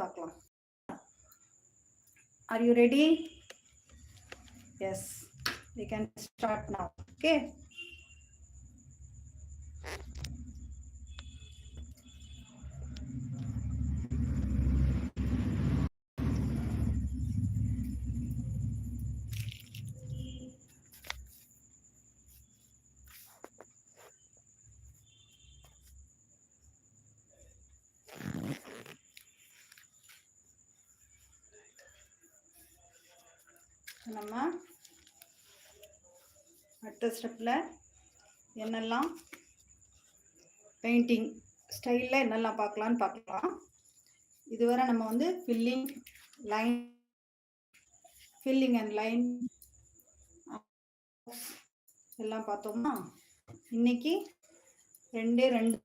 பார்க்கலாம் are you ready yes we can start now okay நம்ம அடுத்த ஸ்டெப்பில் என்னெல்லாம் பெயிண்டிங் ஸ்டைலில் என்னெல்லாம் பார்க்கலான்னு பார்க்கலாம். இதுவரை நம்ம வந்து filling line filling and line எல்லாம் பார்த்தோம்னா இன்னைக்கு ரெண்டே ரெண்டு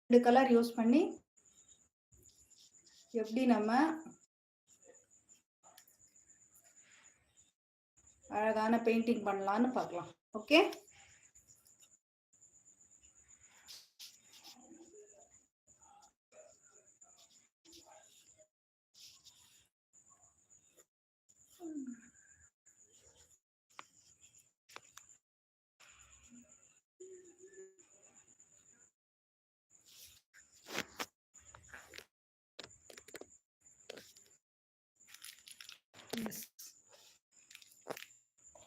ரெண்டு கலர் யூஸ் பண்ணி எப்படி நம்ம அழகான பெயிண்டிங் பண்ணலான்னு பார்க்கலாம். ஓகே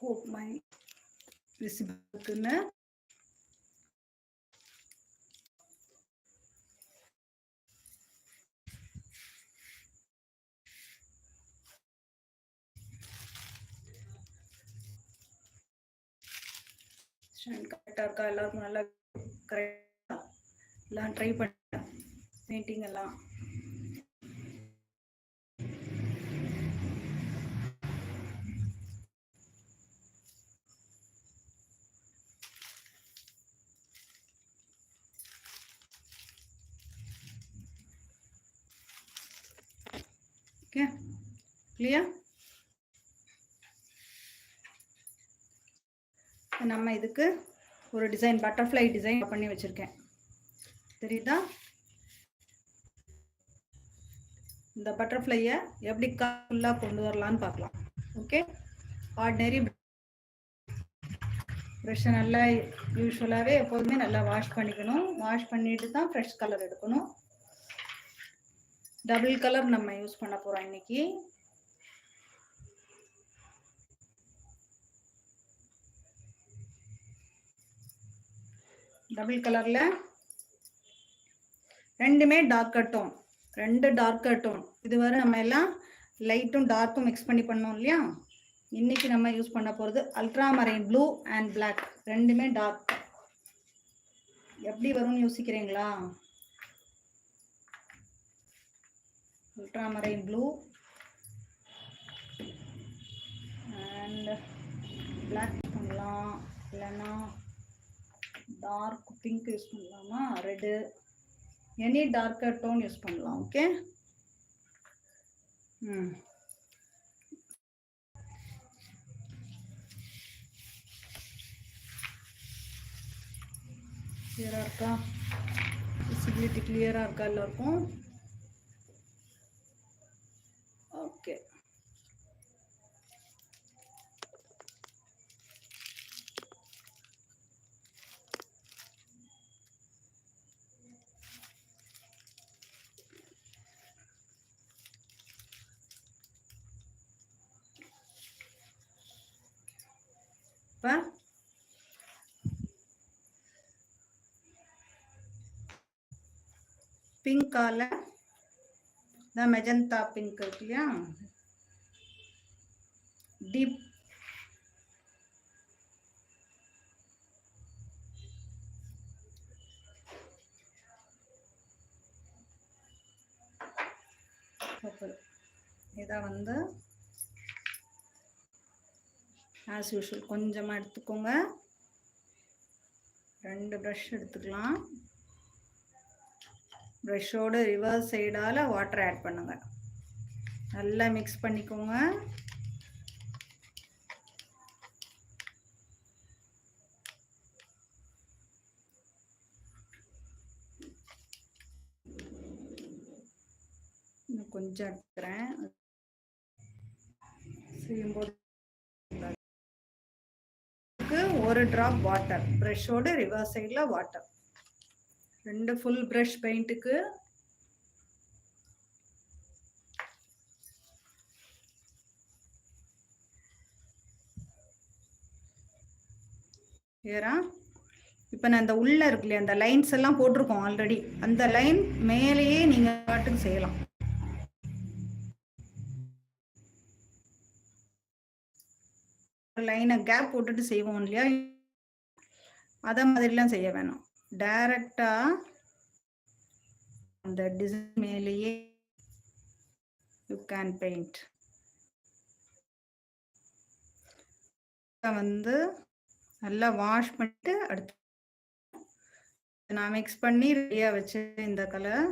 hope my visible இருக்குன்னு கரெக்டாக இருக்கா எல்லாருக்கும் நல்லா கரெக்டாக எல்லாம் ட்ரை பண்ணேன் பெயிண்டிங் எல்லாம் ஓகே கிளியர் நம்ம இதுக்கு ஒரு டிசைன் பட்டர்ஃப்ளை டிசைன் பண்ணி வச்சிருக்கேன். தெரியுதா? இந்த பட்டர்ஃப்ளையை எப்படி கலர்ஃபுல்லாக கொண்டு வரலான்னு பார்க்கலாம். ஓகே ஆர்டினரி ப்ரெஷ்ஷை நல்லா யூஸ்வலாகவே எப்போதுமே நல்லா வாஷ் பண்ணிக்கணும். வாஷ் பண்ணிட்டு தான் ஃப்ரெஷ் கலர் எடுக்கணும். டபுள் கலர் நம்ம யூஸ் பண்ண போறோம் இன்னைக்கு. டபுள் கலர்ல. ரெண்டுமே டார்க் டோன் ரெண்டு டார்க் டோன் இதுவரை நம்ம எல்லாம் லைட்டும் டார்க்கும் மிக்ஸ் பண்ணி பண்ணோம் இல்லையா? இன்னைக்கு நம்ம யூஸ் பண்ண போறது ultra marine blue and black ரெண்டுமே டார்க் எப்படி வரும்னு யோசிக்கிறீங்களா? அல்ட்ராமரைன் ப்ளூ அண்ட் பிளாக் பண்ணலாம். இல்லைன்னா டார்க் பிங்க் யூஸ் பண்ணலாமா? Red any darker tone use பண்ணலாம் ஓகே ம். கிளியராக இருக்கா? விசிபிலிட்டி கிளியராக இருக்கா எல்லாருக்கும்? ஓகே இப்போ பிங்கால இந்த மெஜந்தா பிங்க் இருக்கு இல்லையா? டீப் இதை வந்து ஆஸ் யூஷுவல் கொஞ்சமாக எடுத்துக்கோங்க. ரெண்டு ப்ரஷ் எடுத்துக்கலாம். ப்ரெஷ்ஷோடு ரிவர்ஸ் சைடால் வாட்டர் ஆட் பண்ணுங்கள் நல்லா மிக்ஸ் பண்ணிக்கோங்க. இன்னும் கொஞ்சம் எடுத்துக்கிறேன் செய்யும்போது ஒரு ட்ராப் வாட்டர் ப்ரெஷ்ஷோடு ரிவர்ஸ் சைடில் வாட்டர் ரெண்டு ஃபுல் ப்ரஷ் பெயிண்ட்டுக்கு ஏரா இப்போ நான் இந்த உள்ள இருக்கு இல்லையா அந்த லைன்ஸ் எல்லாம் போட்டிருக்கோம் ஆல்ரெடி அந்த லைன் மேலேயே நீங்க பாட்டுக்கு செய்யலாம். லைனை கேப் போட்டுட்டு செய்வோம் இல்லையா? அதை மாதிரிலாம் செய்ய வேணாம். டைரக்டா அந்த டிசைன் மேலேயே யூ கேன் பெயிண்ட் வந்து நல்லா வாஷ் பண்ணிட்டு அடுத்து நான் மிக்ஸ் பண்ணி ரெடியாக வச்சு இந்த கலர்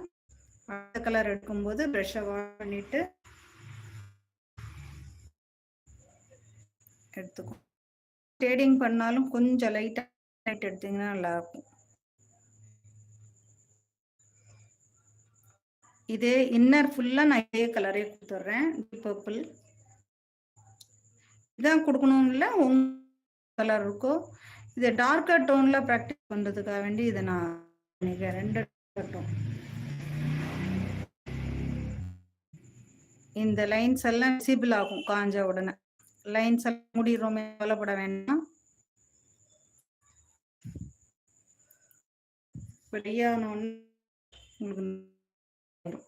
அடுத்த கலர் எடுக்கும்போது ப்ரெஷ்ஷை வாஷ் பண்ணிட்டு எடுத்துக்கும் ஷேடிங் பண்ணாலும் கொஞ்சம் லைட்டாக லைட் எடுத்தீங்கன்னா நல்லாயிருக்கும். இதே இன்னர் ஃபுல்லாக நான் இதே கலரே கொடுத்துட்றேன். பர்பிள் இதான் கொடுக்கணும்ல உங்க கலர் இருக்கோ. இது டார்க்கர் டோனில் ப்ராக்டிஸ் பண்ணுறதுக்காக வேண்டி இதை நான் பண்ணிக்கிறேன். ரெண்டு டோன் இந்த லைன்ஸ் எல்லாம் விசிபிள் ஆகும் காஞ்ச உடனே. லைன்ஸ் எல்லாம் முடிகிறோமே கவலைப்பட வேண்டாம். வெளியான உங்களுக்கு ஆயிரும்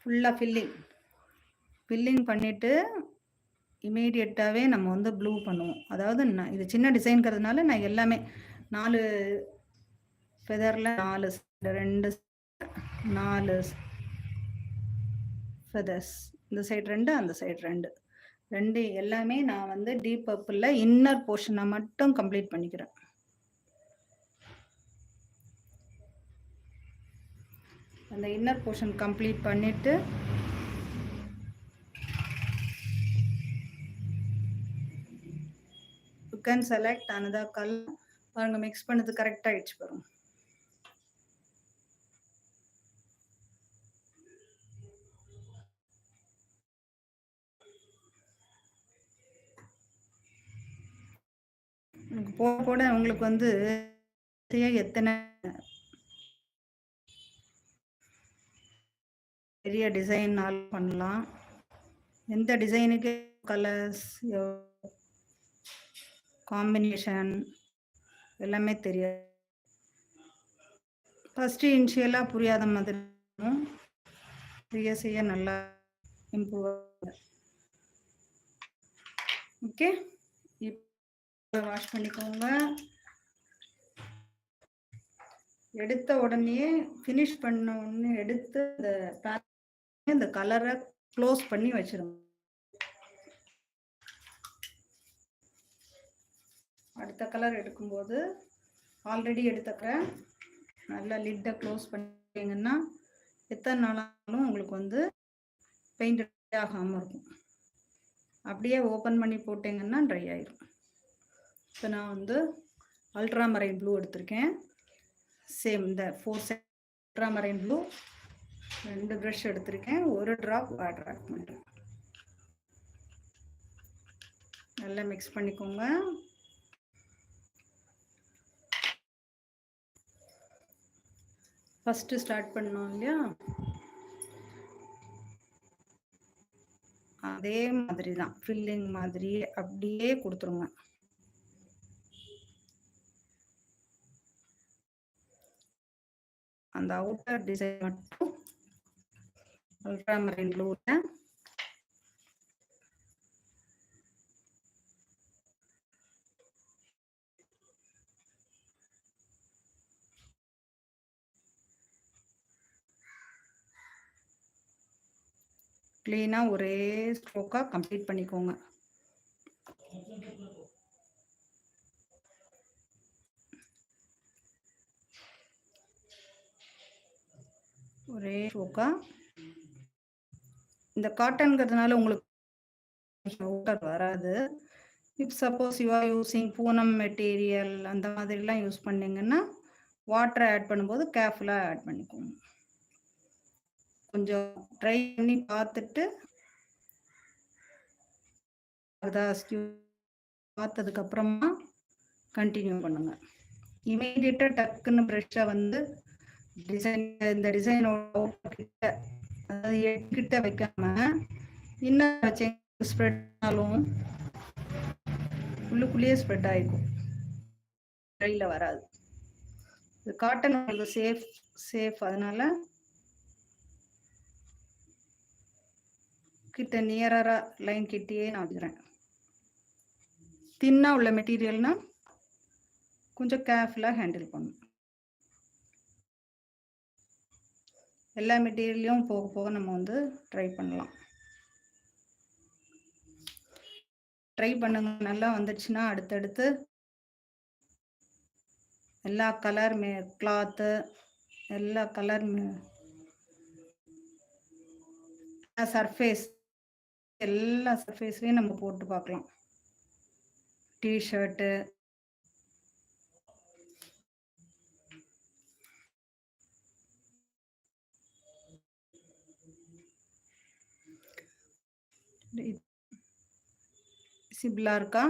ஃபுல்லாக ஃபில்லிங் ஃபில்லிங் பண்ணிவிட்டு இமீடியட்டாகவே நம்ம வந்து ப்ளூ பண்ணுவோம். அதாவது நான் இது சின்ன டிசைன்கிறதுனால நான் எல்லாமே நாலு ஃபெதரில் நாலு ரெண்டு நாலு ஃபெதர்ஸ் இந்த சைடு ரெண்டு அந்த சைடு ரெண்டு. ரெண்டு எல்லாமே நான் வந்து டீப் பர்பிளில் இன்னர் போர்ஷனை மட்டும் கம்ப்ளீட் பண்ணிக்கிறேன். அந்த இன்னர் போர்ஷன் கம்ப்ளீட் பண்ணிவிட்டு you can select another colour பாருங்க மிக்ஸ் பண்ணது கரெக்டாக ஆயிடுச்சு பாருங்க போக கூட உங்களுக்கு வந்து எத்தனை பெரிய டிசைனால் பண்ணலாம். எந்த டிசைனுக்கு கலர்ஸ் காம்பினேஷன் எல்லாமே தெரியாது. ஃபஸ்ட்டு இனிஷியலாக புரியாத மாதிரி செய்ய செய்ய நல்லா இம்ப்ரூவ் ஓகே வாஷ் பண்ணிக்கோங்க. எடுத்த உடனே ஃபினிஷ் பண்ண உடனே எடுத்து இந்த இந்த கலரை க்ளோஸ் பண்ணி வச்சிருங்க. அடுத்த கலர் எடுக்கும்போது ஆல்ரெடி எடுத்துக்கிறேன் நல்லா லிட்டை க்ளோஸ் பண்ணிங்கன்னா எத்தனை நாளாலும் உங்களுக்கு வந்து பெயிண்ட் ஆகாமல் இருக்கும். அப்படியே ஓப்பன் பண்ணி போட்டிங்கன்னா ட்ரை ஆயிரும். இப்போ நான் வந்து அல்ட்ராமரைன் ப்ளூ எடுத்திருக்கேன். சேம் இந்த ஃபோர் அல்ட்ராமரைன் ப்ளூ ரெண்டு ப்ரஷ் எடுத்திருக்கேன். ஒரு ட்ராப் வாட்டர் ஆட் பண்ணுறேன் நல்லா மிக்ஸ் பண்ணிக்கோங்க. ஃபஸ்ட்டு ஸ்டார்ட் பண்ணோம் இல்லையா? அதே மாதிரி தான் ஃபில்லிங் மாதிரி அப்படியே கொடுத்துருங்க. அந்த அவுட்டர் டிசைன் மட்டும் அல்ட்ராமரின் ப்ளூவில் க்ளீனாக ஒரே ஸ்ட்ரோக்காக கம்ப்ளீட் பண்ணிக்கோங்க. ஒரே ஷோக்கா? இந்த காட்டன்கிறதுனால உங்களுக்கு வராது. If suppose you are using Poonam material அந்த மாதிரிலாம் யூஸ் பண்ணீங்கன்னா வாட்டரை ஆட் பண்ணும்போது கேர்ஃபுல்லாக ஆட் பண்ணிக்கோங்க. கொஞ்சம் ட்ரை பண்ணி பார்த்துட்டு பார்த்ததுக்கப்புறமா கண்டினியூ பண்ணுங்க. இமீடியட்டாக டக்குன்னு ப்ரெஷ்ஷாக வந்து டிசைன் இந்த டிசைனோட கிட்ட அதாவது கிட்ட வைக்காம இன்னும் வச்சு ஸ்ப்ரெட் ஆனாலும் உள்ளுக்குள்ளேயே ஸ்ப்ரெட் ஆகிக்கும் வெளியில் வராது. இது காட்டன் வந்து சேஃப் சேஃப் அதனால கிட்ட நியரரா லைன் கிட்டேயே நான் வச்சுக்கிறேன் தின்னா உள்ள மெட்டீரியல்னா கொஞ்சம் கேர்ஃபுல்லாக ஹேண்டில் பண்ணும் எல்லா மெட்டீரியல்லையும் போக போக நம்ம வந்து ட்ரை பண்ணலாம். ட்ரை பண்ணுங்க. நல்லா வந்துடுச்சுன்னா அடுத்தடுத்து எல்லா கலர் மே கிளாத்து எல்லா கலர் சர்ஃபேஸ் எல்லா சர்ஃபேஸ்லையும் நம்ம போட்டு பார்க்கலாம். டிஷர்ட்டு சிபிளா இருக்கா?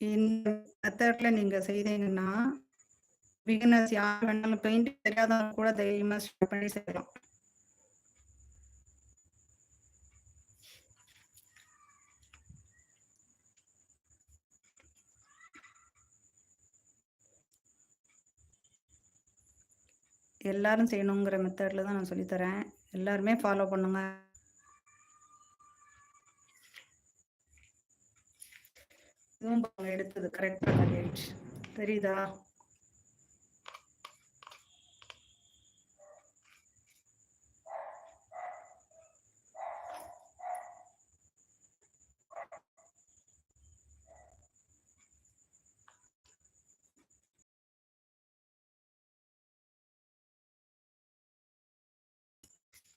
இந்த மெத்தட்ல நீங்க செய்தீங்கன்னா பிகினர்ஸ் யார் வேணாலும் பெயிண்ட் தெரியாதவங்க கூட தைரியமா ஸ்டார்ட் பண்ணி செய்யலாம். எல்லாரும் செய்யணுங்கிற மெத்தட்ல தான் நான் சொல்லித்தரேன் எல்லாருமே ஃபாலோ பண்ணுங்க. இதுவும் எடுத்தது கரெக்டாக தெரியுதா?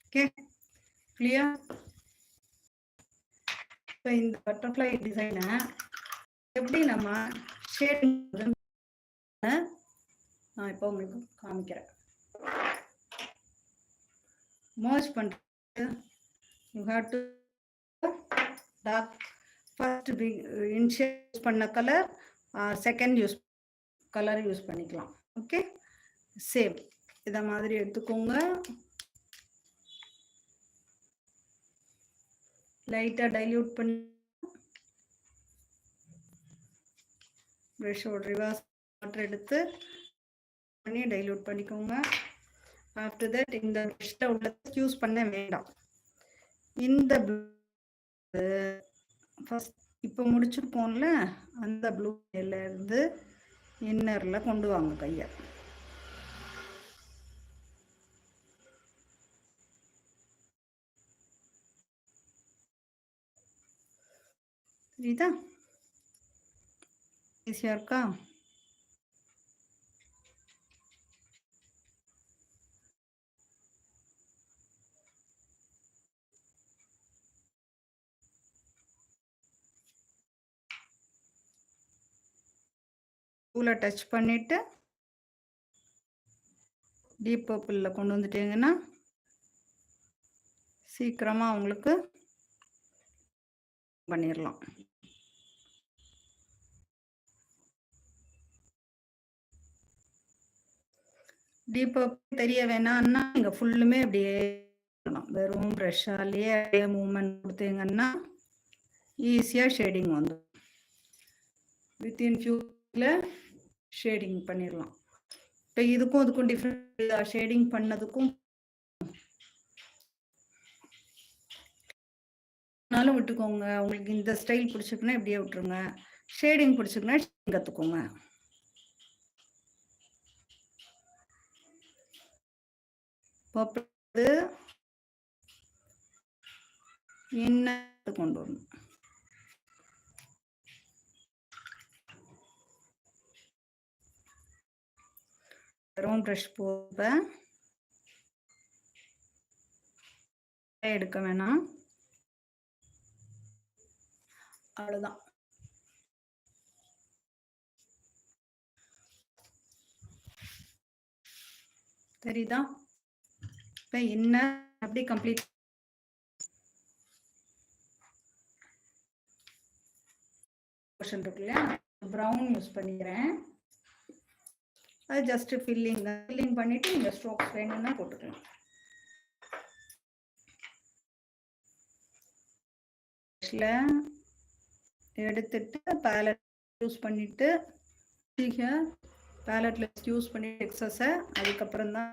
ஓகே கிளியர் இப்போ இந்த பட்டர்ஃப்ளை டிசைனை எப்படி நம்ம ஷேடிங் நான் இப்போ உங்களுக்கு காமிக்கிறேன். மோஜ் பண்ணுறது you have to dark first initial பண்ண colour second use colour use பண்ணிக்கலாம். ஓகே சேம் இதை மாதிரி எடுத்துக்கோங்க. லைட்டாக டைல்யூட் பண்ணி ப்ரெஷ்ஷோட ரிவர்ஸ் வாட்டர் எடுத்து பண்ணி டைல்யூட் பண்ணிக்கோங்க. ஆஃப்டர் தட் இந்த ப்ரெஷ்ஷில் உள்ள யூஸ் பண்ண வேண்டாம். இந்த ஃபஸ்ட் இப்போ முடிச்சிருப்போம்ல அந்த ப்ளூ இருந்து இன்னரில் கொண்டு வாங்க கையை. தெரியுதா ஈஸியாக இருக்கா பூவில் டச் பண்ணிவிட்டு டீப் பர்பிளில் கொண்டு வந்துட்டீங்கன்னா சீக்கிரமாக அவங்களுக்கு பண்ணிடலாம் டீப்பா தெரிய வேணாம்னா நீங்க ஃபுல்லுமே அப்படியே வெறும் ப்ரெஷ்ஷாலேயே அப்படியே மூமெண்ட் கொடுத்தீங்கன்னா ஈஸியாக ஷேடிங் வந்துடும் வித்தின் ஃபியூல ஷேடிங் பண்ணிடலாம் இப்போ இதுக்கும் இதுக்கும் டிஃப்ரெண்ட் ஷேடிங் பண்ணதுக்கும் நாளும் விட்டுக்கோங்க. உங்களுக்கு இந்த ஸ்டைல் பிடிச்சிருக்குன்னா இப்படியே விட்டுருங்க. ஷேடிங் பிடிச்சிருக்குன்னா கற்றுக்கோங்க பர்பிள் என்ன கொண்டு வரணும்? ரவுண்ட் ப்ரஷ் போக எடுக்க வேணாம். அவ்வளோதான் தெரியுதா? இப்போ என்ன அப்படி கம்ப்ளீட் போர்ஷன் இருக்கு இல்லையா? ப்ரௌன் யூஸ் பண்ணிக்கிறேன். அது ஜஸ்ட் ஃபில்லிங் ஃபில்லிங் பண்ணிட்டு இந்த ஸ்ட்ரோக்ஸ் வேணும்னா போட்டுக்கலாம். எடுத்துட்டு பேலட் யூஸ் பண்ணிட்டு பேலட்ல யூஸ் பண்ணி எக்ஸஸை அதுக்கப்புறம் தான்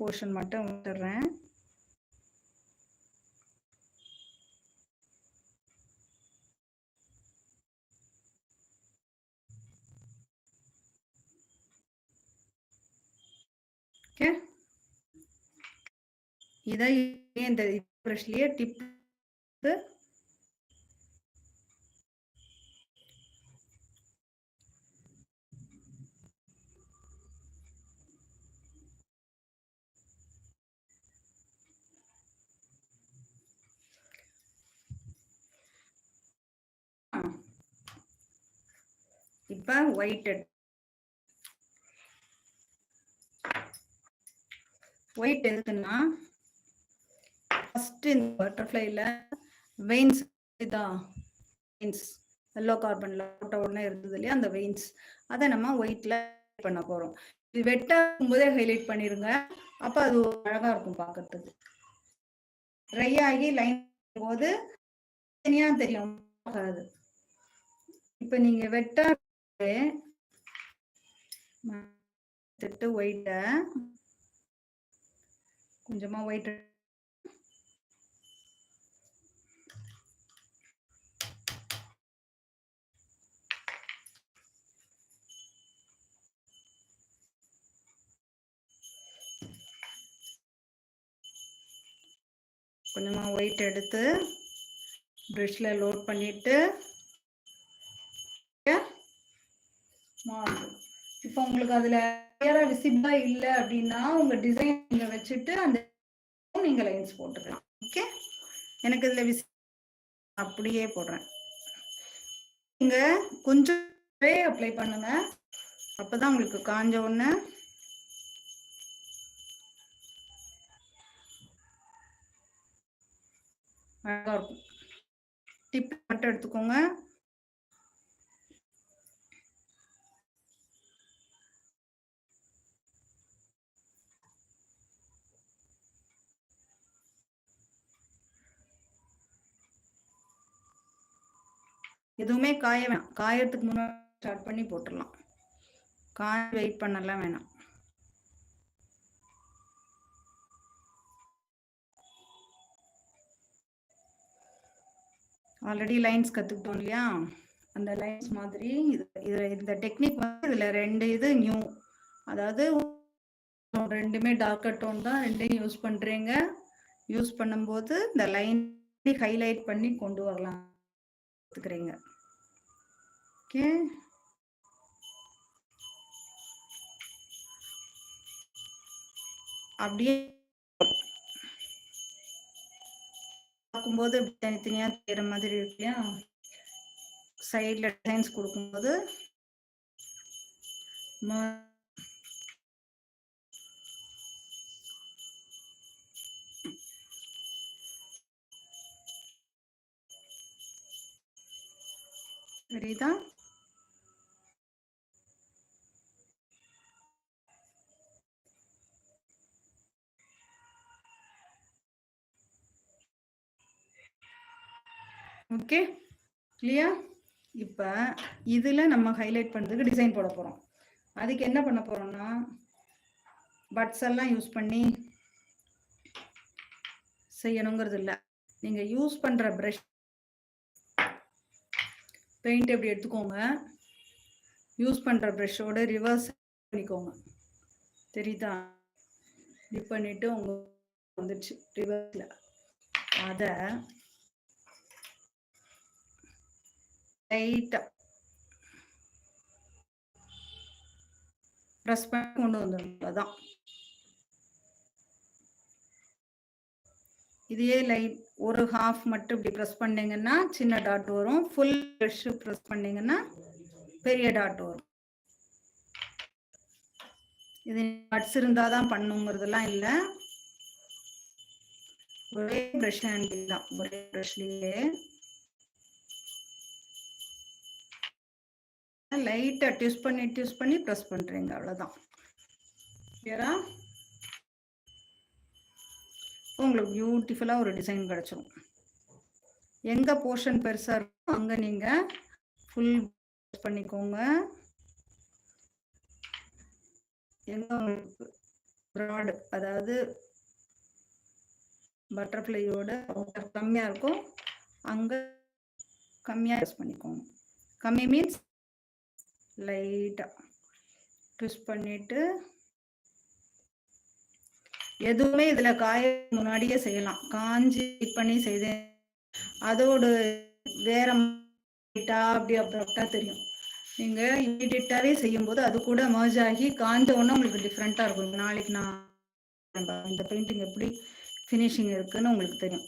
போர்ஷன் மட்டும் விட்டுறேன். ஓகே இதை இந்த ப்ரஷ்லயே டிப் ஒயிட் எதுக்குன்னா ஃபர்ஸ்ட் இந்த பட்டர்ஃப்ளைல வெயின்ஸ் இதா வெயின்ஸ் எல்லோ கார்பன்ல போட்ட உடனே இருந்தது இல்லையா அந்த வெயின்ஸ் அதை நம்ம ஒயிட்ல பண்ண போறோம். இது வெட்டும் போதே ஹைலைட் பண்ணிருங்க. அப்ப அது அழகா இருக்கும் பாக்குறதுக்கு ட்ரை ஆகி லைன் போது தனியா தெரியும் இப்ப நீங்க வெட்ட திட்டு ஒயிட்ட கொஞ்சமா ஒயிட் கொஞ்சமா ஒயிட் எடுத்து ப்ரஷ்ல லோட் பண்ணிட்டு மாறும் இப்போ உங்களுக்கு அதுல கிளியரா விசிபிளா இல்ல அப்படின்னா உங்க டிசைன் நீங்க வச்சுட்டு அந்த நீங்க லைன்ஸ் போட்டுக்கலாம். ஓகே எனக்கு இதுல விசி அப்படியே போடுறேன். நீங்க கொஞ்சம் அப்ளை பண்ணுங்க. அப்பதான் உங்களுக்கு காஞ்ச உடனே அழகா இருக்கும். டிப் மட்டும் எடுத்துக்கோங்க. எதுவுமே காய வேணாம். காயறதுக்கு முன்னாடி ஸ்டார்ட் பண்ணி போட்டுடலாம் காய வெயிட் பண்ணலாம் வேணாம். ஆல்ரெடி லைன்ஸ் கற்றுக்கிட்டோம் இல்லையா? அந்த லைன்ஸ் மாதிரி இது இந்த டெக்னிக் வந்து இதில் ரெண்டு இது நியூ அதாவது ரெண்டுமே டார்க்கர் டோன் தான் ரெண்டையும் யூஸ் பண்ணுறீங்க யூஸ் பண்ணும்போது இந்த லைன் ஹைலைட் பண்ணி கொண்டு வரலாம். எடுத்துக்கிறீங்க ஓகே அப்படியே பார்க்கும்போது தனித்தனியா தெரியற மாதிரி இருக்கு இல்லையா சைட்ல டிசைன்ஸ் கொடுக்கும்போது தெரியுதா ஓகே கிளியர் இப்போ இதில் நம்ம ஹைலைட் பண்ணுறதுக்கு டிசைன் போட போகிறோம் அதுக்கு என்ன பண்ண போறோம்னா பட்ஸ் எல்லாம் யூஸ் பண்ணி செய்யணுங்கிறது இல்லை. நீங்க யூஸ் பண்ற ப்ரஷ் பெயிண்ட் எப்படி எடுத்துக்கோங்க. யூஸ் பண்ற ப்ரெஷ்ஷோட ரிவர்ஸ் பண்ணிக்கோங்க. தெரியுதா? இது பண்ணிட்டு உங்க வந்துடுச்சு ரிவர்ஸ்ல அத லைட்டா ப்ரெஸ் பண்ணி கொண்டு வந்துடும் அதான். இதையே லைட் ஒரு ஹாஃப் மட்டும் இப்படி ப்ரெஸ் பண்ணீங்கன்னா சின்ன டாட் வரும். ஃபுல் ப்ரெஷ் ப்ரெஸ் பண்ணீங்கன்னா பெரிய டாட் வரும். இது பட்ஸ் இருந்தால் தான் பண்ணுங்கிறதுலாம் இல்லை. ஒரே ப்ரெஷ் ஹேண்டில் தான். ஒரே ப்ரஷ்லேயே லைட்டாக டியூஸ் பண்ணி டியூஸ் பண்ணி ப்ரெஸ் பண்ணுறீங்க அவ்வளோதான் கிளியரா உங்களுக்கு பியூட்டிஃபுல்லாக ஒரு டிசைன் கிடச்சிரும். எங்கே போர்ஷன் பெருசாக இருக்கோ அங்கே நீங்கள் ஃபுல் பண்ணிக்கோங்க. எங்கே உங்களுக்கு ப்ராடு அதாவது பட்டர்ஃப்ளையோட கம்மியாக இருக்கும் அங்கே கம்மியாக யூஸ் பண்ணிக்கோங்க. கம்மி மீன்ஸ் லைட்டாக ட்விஸ்ட் பண்ணிவிட்டு எதுவுமே இதில் காய முன்னாடியே செய்யலாம். காஞ்சி பண்ணி செய்தேன் அதோடு வேற அப்படி அப்ராப்டா தெரியும். நீங்க இமீடியட்டாவே செய்யும்போது அது கூட மர்ஜ் ஆகி காஞ்ச உடனே உங்களுக்கு டிஃப்ரெண்டா இருக்கும். நாளைக்கு நான் இந்த பெயிண்டிங் எப்படி ஃபினிஷிங் இருக்குன்னு உங்களுக்கு தெரியும்.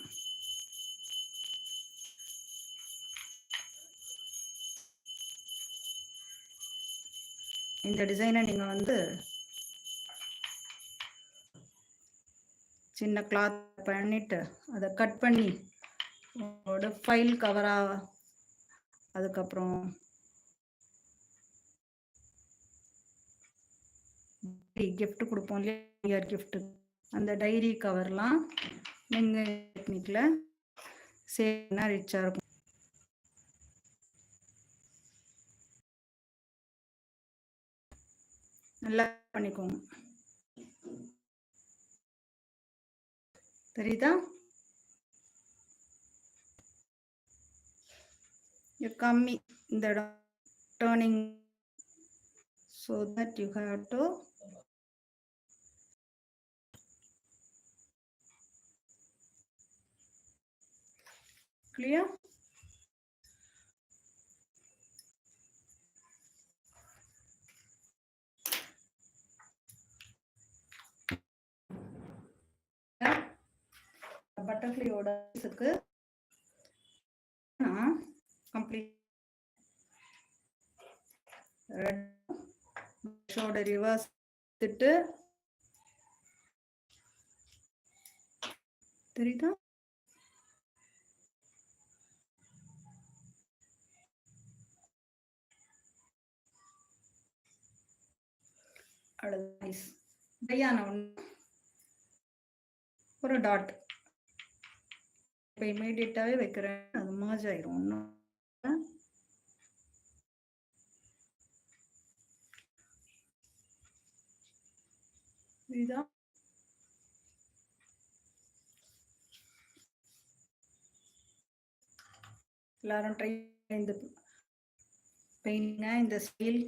இந்த டிசைனை நீங்க வந்து சின்ன கிளாத் பண்ணிட்டு அதை கட் பண்ணி உங்களோட ஃபைல் கவரா அதுக்கப்புறம் கிஃப்ட் கொடுப்போம் இல்லையா? கிஃப்ட் அந்த டைரி கவர்லாம் நீங்கள் டெக்னிக்கில் சேனா ரிச்சாக இருக்கும். நல்லா பண்ணிக்கோங்க. தெரியுதா கம்மி இந்த இடம் turning so that you have to clear. பட்டர்ஃப்ளையோட இதுக்கு கம்ப்ளீட் ஷோட ரிவர்ஸ் திட்டு தெரியுதா? நைஸ் ட்ரையான ஒன்று ஒரு டாட் இப்போ இமீடியட்டாகவே வைக்கிறேன். அது மாஜ் ஆயிரும் ஒன்றும் இதுதான். எல்லாரும் ட்ரை இந்த பெயிண்டிங்க இந்த ஸ்டைல்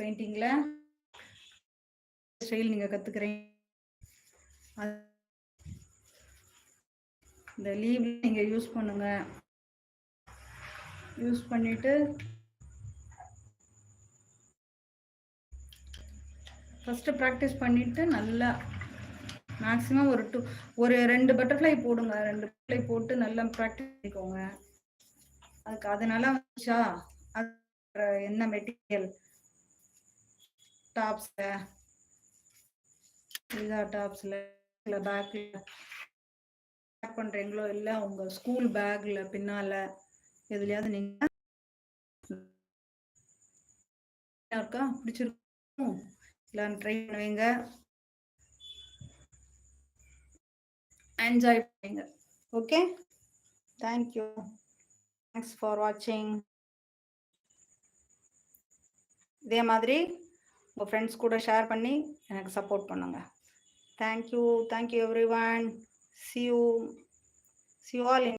பெயிண்டிங்ல ஸ்டைல் நீங்க கத்துக்கிறீங்க. இந்த லீவ் நீங்க யூஸ் பண்ணுங்க. யூஸ் பண்ணிட்டு ஃபர்ஸ்ட் ப்ராக்டிஸ் பண்ணிட்டு நல்லா மேக்ஸிமம் ஒரு டூ ஒரு ரெண்டு பட்டர்ஃப்ளை போடுங்க. ரெண்டு பட்டர்ஃப்ளை போட்டு நல்லா ப்ராக்டிஸ் பண்ணிக்கோங்க. அதுக்கு அதனால வந்துச்சா? அது என்ன மெட்டீரியல் டாப்ஸ்ல இதா டாப்ஸ்ல இல்லை பேக்ல பேக் பண்றீங்களோ? இல்லை உங்க ஸ்கூல் பேக்ல பின்னால எதுலயாவது நீங்க இருக்கா? பிடிச்சிருக்கும்? எல்லாரும் ட்ரை பண்ணுவீங்க. என்ஜாய் பண்ணுங்க ஓகே தேங்க்யூ தேங்க்ஸ் ஃபார் வாட்சிங் இதே மாதிரி உங்கள் ஃப்ரெண்ட்ஸ் கூட ஷேர் பண்ணி எனக்கு சப்போர்ட் பண்ணுங்கள் thank you thank you everyone se o se olhem